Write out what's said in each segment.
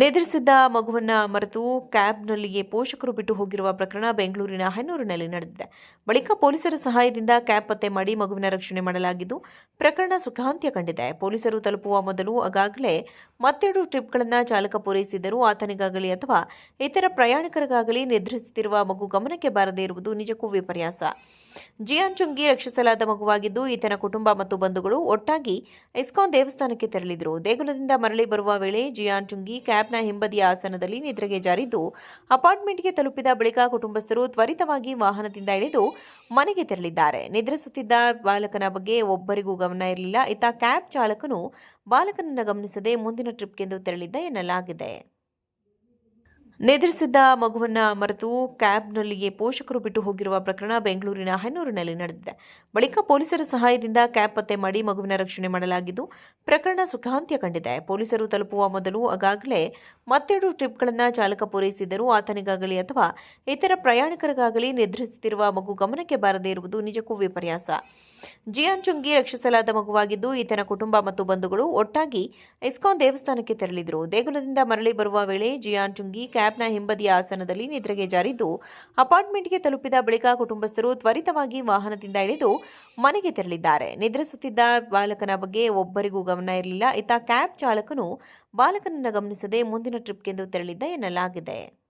ನಿದ್ರಿಸಿದ್ದ ಮಗುವನ್ನ ಮರೆತು ಕ್ಯಾಬ್ನಲ್ಲಿಯೇ ಪೋಷಕರು ಬಿಟ್ಟು ಹೋಗಿರುವ ಪ್ರಕರಣ ಬೆಂಗಳೂರಿನ ಹನ್ನೂರಿನಲ್ಲಿ ನಡೆದಿದೆ. ಬಳಿಕ ಪೊಲೀಸರ ಸಹಾಯದಿಂದ ಕ್ಯಾಬ್ ಪತ್ತೆ ಮಾಡಿ ಮಗುವಿನ ರಕ್ಷಣೆ ಮಾಡಲಾಗಿದ್ದು, ಪ್ರಕರಣ ಸುಖಾಂತ್ಯ ಕಂಡಿದೆ. ಪೊಲೀಸರು ತಲುಪುವ ಮೊದಲು ಆಗಾಗಲೇ ಮತ್ತೆರಡು ಟ್ರಿಪ್ಗಳನ್ನು ಚಾಲಕ ಪೂರೈಸಿದರೂ ಆತನಿಗಾಗಲಿ ಅಥವಾ ಇತರ ಪ್ರಯಾಣಿಕರಿಗಾಗಲಿ ನಿದ್ರಿಸುತ್ತಿರುವ ಮಗು ಗಮನಕ್ಕೆ ಬಾರದೇ ಇರುವುದು ನಿಜಕ್ಕೂ ವಿಪರ್ಯಾಸ. ಜಿಯಾನ್ ಚುಂಗಿ ರಕ್ಷಿಸಲಾದ ಮಗುವಾಗಿದ್ದು, ಈತನ ಕುಟುಂಬ ಮತ್ತು ಬಂಧುಗಳು ಒಟ್ಟಾಗಿ ಇಸ್ಕಾನ್ ದೇವಸ್ಥಾನಕ್ಕೆ ತೆರಳಿದರು. ದೇಗುಲದಿಂದ ಮರಳಿ ಬರುವ ವೇಳೆ ಜಿಯಾನ್ ಚುಂಗಿ ಕ್ಯಾಬ್ನ ಹಿಂಬದಿಯ ಆಸನದಲ್ಲಿ ನಿದ್ರೆಗೆ ಜಾರಿದ್ದು, ಅಪಾರ್ಟ್ಮೆಂಟ್ಗೆ ತಲುಪಿದ ಬಳಿಕ ಕುಟುಂಬಸ್ಥರು ತ್ವರಿತವಾಗಿ ವಾಹನದಿಂದ ಇಳಿದು ಮನೆಗೆ ತೆರಳಿದ್ದಾರೆ. ನಿದ್ರಿಸುತ್ತಿದ್ದ ಬಾಲಕನ ಬಗ್ಗೆ ಒಬ್ಬರಿಗೂ ಗಮನ ಇರಲಿಲ್ಲ. ಇತ್ತ ಕ್ಯಾಬ್ ಚಾಲಕನು ಬಾಲಕನನ್ನು ಗಮನಿಸದೆ ಮುಂದಿನ ಟ್ರಿಪ್ಗೆಂದು ತೆರಳಿದ್ದ ಎನ್ನಲಾಗಿದೆ. ನಿದ್ರಿಸಿದ್ದ ಮಗುವನ್ನ ಮರೆತು ಕ್ಯಾಬ್ನಲ್ಲಿಯೇ ಪೋಷಕರು ಬಿಟ್ಟು ಹೋಗಿರುವ ಪ್ರಕರಣ ಬೆಂಗಳೂರಿನ ಹನ್ನೂರಿನಲ್ಲಿ ನಡೆದಿದೆ. ಬಳಿಕ ಪೊಲೀಸರ ಸಹಾಯದಿಂದ ಕ್ಯಾಬ್ ಪತ್ತೆ ಮಾಡಿ ಮಗುವಿನ ರಕ್ಷಣೆ ಮಾಡಲಾಗಿದ್ದು, ಪ್ರಕರಣ ಸುಖಾಂತ್ಯ ಕಂಡಿದೆ. ಪೊಲೀಸರು ತಲುಪುವ ಮೊದಲು ಆಗಾಗಲೇ ಮತ್ತೆರಡು ಟ್ರಿಪ್ಗಳನ್ನು ಚಾಲಕ ಪೂರೈಸಿದರೂ ಆತನಿಗಾಗಲಿ ಅಥವಾ ಇತರ ಪ್ರಯಾಣಿಕರಿಗಾಗಲಿ ನಿದ್ರಿಸುತ್ತಿರುವ ಮಗು ಗಮನಕ್ಕೆ ಬಾರದೇ ಇರುವುದು ನಿಜಕ್ಕೂ ವಿಪರ್ಯಾಸ. ಜಿಯಾನ್ ಚುಂಗಿ ರಕ್ಷಿಸಲಾದ ಮಗುವಾಗಿದ್ದು, ಈತನ ಕುಟುಂಬ ಮತ್ತು ಬಂಧುಗಳು ಒಟ್ಟಾಗಿ ಇಸ್ಕಾನ್ ದೇವಸ್ಥಾನಕ್ಕೆ ತೆರಳಿದರು. ದೇಗುಲದಿಂದ ಮರಳಿ ಬರುವ ವೇಳೆ ಜಿಯಾನ್ ಚುಂಗಿ ಕ್ಯಾಬ್ನ ಹಿಂಬದಿಯ ಆಸನದಲ್ಲಿ ನಿದ್ರೆಗೆ ಜಾರಿದ್ದು, ಅಪಾರ್ಟ್ಮೆಂಟ್ಗೆ ತಲುಪಿದ ಬಳಿಕ ಕುಟುಂಬಸ್ಥರು ತ್ವರಿತವಾಗಿ ವಾಹನದಿಂದ ಇಳಿದು ಮನೆಗೆ ತೆರಳಿದ್ದಾರೆ. ನಿದ್ರಿಸುತ್ತಿದ್ದ ಬಾಲಕನ ಬಗ್ಗೆ ಒಬ್ಬರಿಗೂ ಗಮನ ಇರಲಿಲ್ಲ. ಇತ್ತ ಕ್ಯಾಬ್ ಚಾಲಕನು ಬಾಲಕನನ್ನು ಗಮನಿಸದೆ ಮುಂದಿನ ಟ್ರಿಪ್ಗೆಂದು ತೆರಳಿದ್ದ ಎನ್ನಲಾಗಿದೆ.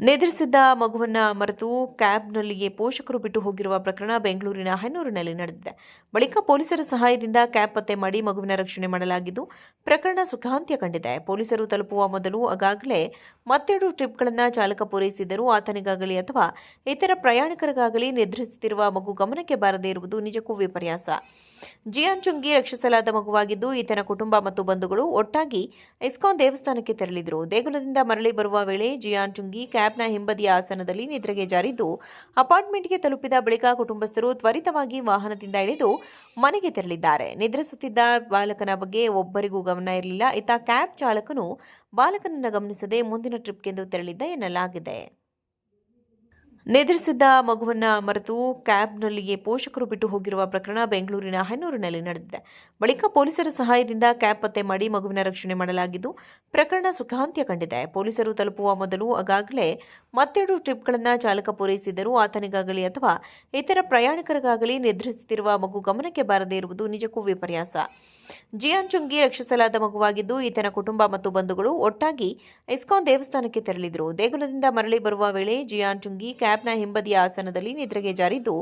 ನಿದ್ರಿಸಿದ್ದ ಮಗುವನ್ನ ಮರೆತು ಕ್ಯಾಬ್ನಲ್ಲಿಯೇ ಪೋಷಕರು ಬಿಟ್ಟು ಹೋಗಿರುವ ಪ್ರಕರಣ ಬೆಂಗಳೂರಿನ ಹನ್ನೂರಿನಲ್ಲಿ ನಡೆದಿದೆ. ಬಳಿಕ ಪೊಲೀಸರ ಸಹಾಯದಿಂದ ಕ್ಯಾಬ್ ಪತ್ತೆ ಮಾಡಿ ಮಗುವಿನ ರಕ್ಷಣೆ ಮಾಡಲಾಗಿದ್ದು, ಪ್ರಕರಣ ಸುಖಾಂತ್ಯ ಕಂಡಿದೆ. ಪೊಲೀಸರು ತಲುಪುವ ಮೊದಲು ಆಗಾಗಲೇ ಮತ್ತೆರಡು ಟ್ರಿಪ್ಗಳನ್ನು ಚಾಲಕ ಪೂರೈಸಿದರೂ ಆತನಿಗಾಗಲಿ ಅಥವಾ ಇತರ ಪ್ರಯಾಣಿಕರಿಗಾಗಲಿ ನಿದ್ರಿಸುತ್ತಿರುವ ಮಗು ಗಮನಕ್ಕೆ ಬಾರದೇ ಇರುವುದು ನಿಜಕ್ಕೂ ವಿಪರ್ಯಾಸ. ಜಿಯಾನ್ ಚುಂಗಿ ರಕ್ಷಿಸಲಾದ ಮಗುವಾಗಿದ್ದು, ಈತನ ಕುಟುಂಬ ಮತ್ತು ಬಂಧುಗಳು ಒಟ್ಟಾಗಿ ಇಸ್ಕಾನ್ ದೇವಸ್ಥಾನಕ್ಕೆ ತೆರಳಿದರು. ದೇಗುಲದಿಂದ ಮರಳಿ ಬರುವ ವೇಳೆ ಜಿಯಾನ್ ಚುಂಗಿ ಕ್ಯಾಬ್ನ ಹಿಂಬದಿಯ ಆಸನದಲ್ಲಿ ನಿದ್ರೆಗೆ ಜಾರಿದ್ದು, ಅಪಾರ್ಟ್ಮೆಂಟ್ಗೆ ತಲುಪಿದ ಬಳಿಕ ಕುಟುಂಬಸ್ಥರು ತ್ವರಿತವಾಗಿ ವಾಹನದಿಂದ ಇಳಿದು ಮನೆಗೆ ತೆರಳಿದ್ದಾರೆ. ನಿದ್ರಿಸುತ್ತಿದ್ದ ಬಾಲಕನ ಬಗ್ಗೆ ಒಬ್ಬರಿಗೂ ಗಮನ ಇರಲಿಲ್ಲ. ಇತ್ತ ಕ್ಯಾಬ್ ಚಾಲಕನು ಬಾಲಕನನ್ನು ಗಮನಿಸದೆ ಮುಂದಿನ ಟ್ರಿಪ್ಗೆಂದು ತೆರಳಿದ್ದ ಎನ್ನಲಾಗಿದೆ. ನಿದ್ರಿಸಿದ್ದ ಮಗುವನ್ನ ಮರೆತು ಕ್ಯಾಬ್ನಲ್ಲಿಯೇ ಪೋಷಕರು ಬಿಟ್ಟು ಹೋಗಿರುವ ಪ್ರಕರಣ ಬೆಂಗಳೂರಿನ ಹೆನ್ನೂರಿನಲ್ಲಿ ನಡೆದಿದೆ. ಬಳಿಕ ಪೊಲೀಸರ ಸಹಾಯದಿಂದ ಕ್ಯಾಬ್ ಪತ್ತೆ ಮಾಡಿ ಮಗುವಿನ ರಕ್ಷಣೆ ಮಾಡಲಾಗಿದ್ದು, ಪ್ರಕರಣ ಸುಖಾಂತ್ಯ ಕಂಡಿದೆ. ಪೊಲೀಸರು ತಲುಪುವ ಮೊದಲು ಆಗಾಗಲೇ ಮತ್ತೆರಡು ಟ್ರಿಪ್ಗಳನ್ನು ಚಾಲಕ ಪೂರೈಸಿದರೂ ಆತನಿಗಾಗಲಿ ಅಥವಾ ಇತರ ಪ್ರಯಾಣಿಕರಿಗಾಗಲಿ ನಿದ್ರಿಸುತ್ತಿರುವ ಮಗು ಗಮನಕ್ಕೆ ಬಾರದೇ ಇರುವುದು ನಿಜಕ್ಕೂ ವಿಪರ್ಯಾಸ. ಜಿಯಾನ್ ಚುಂಗಿ ರಕ್ಷಿಸಲಾದ ಮಗುವಾಗಿದ್ದು, ಈತನ ಕುಟುಂಬ ಮತ್ತು ಬಂಧುಗಳು ಒಟ್ಟಾಗಿ ಇಸ್ಕಾನ್ ದೇವಸ್ಥಾನಕ್ಕೆ ತೆರಳಿದರು. ದೇಗುಲದಿಂದ ಮರಳಿ ಬರುವ ವೇಳೆ ಜಿಯಾನ್ ಚುಂಗಿ ಕ್ಯಾಬ್ನ ಹಿಂಬದಿಯ ಆಸನದಲ್ಲಿ ನಿದ್ರೆಗೆ ಜಾರಿದ್ದು,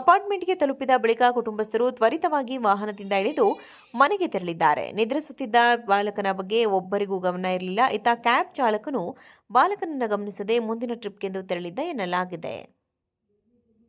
ಅಪಾರ್ಟ್ಮೆಂಟ್ಗೆ ತಲುಪಿದ ಬಳಿಕ ಕುಟುಂಬಸ್ಥರು ತ್ವರಿತವಾಗಿ ವಾಹನದಿಂದ ಇಳಿದು ಮನೆಗೆ ತೆರಳಿದ್ದಾರೆ. ನಿದ್ರಿಸುತ್ತಿದ್ದ ಬಾಲಕನ ಬಗ್ಗೆ ಒಬ್ಬರಿಗೂ ಗಮನ ಇರಲಿಲ್ಲ. ಇತ್ತ ಕ್ಯಾಬ್ ಚಾಲಕನು ಬಾಲಕನನ್ನು ಗಮನಿಸದೆ ಮುಂದಿನ ಟ್ರಿಪ್ಗೆಂದು ತೆರಳಿದ್ದ ಎನ್ನಲಾಗಿದೆ.